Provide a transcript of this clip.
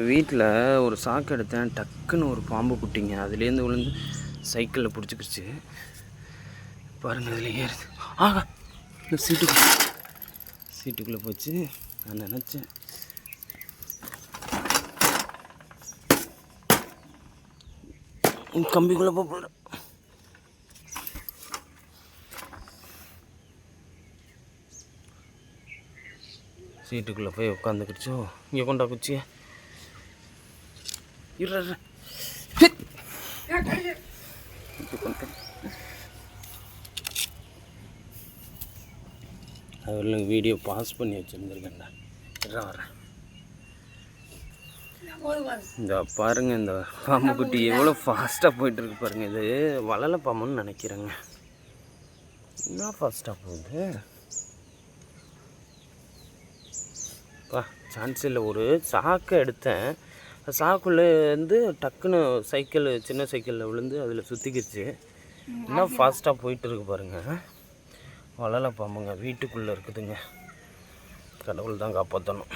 வீட்டில் ஒரு சாக்கு எடுத்தேன். டக்குன்னு ஒரு பாம்பு குட்டிங்க. அதுலேருந்து விழுந்து சைக்கிளில் பிடிச்சிக்கிச்சு பாருங்கள் அதில் ஏறுது. ஆகா இந்த சீட்டுக்குள்ள. சீட்டுக்குள்ளே போச்சு. நான் நினச்சேன். கம்பிக்குள்ளே போக சீட்டுக்குள்ளே போய் உட்காந்துக்கிடுச்சோ இங்கே கொண்டா குச்சியை? இரு வீடியோ பாஸ் பண்ணி வச்சுருந்துருக்கேன்டா. வரேன் இந்த பாருங்க இந்த பாம்பு குட்டி எவ்வளோ ஃபாஸ்ட்டாக போயிட்டு இருக்கு பாருங்க. இது வளல பாம்புன்னு நினைக்கிறேங்க. என்ன ஃபாஸ்ட்டாக போகுது? பா சான்ஸ் இல்லை. ஒரு சாக்கை எடுத்தேன். சாக்குள்ளே வந்து டக்குன்னு சைக்கிள் சின்ன சைக்கிளில் விழுந்து அதில் சுற்றிக்கிச்சு இன்னும் ஃபாஸ்ட்டாக போயிட்டு இருக்கு பாருங்க. வளல பாம்புங்க வீட்டுக்குள்ளே இருக்குதுங்க. கடவுள் தான் காப்பாற்றணும்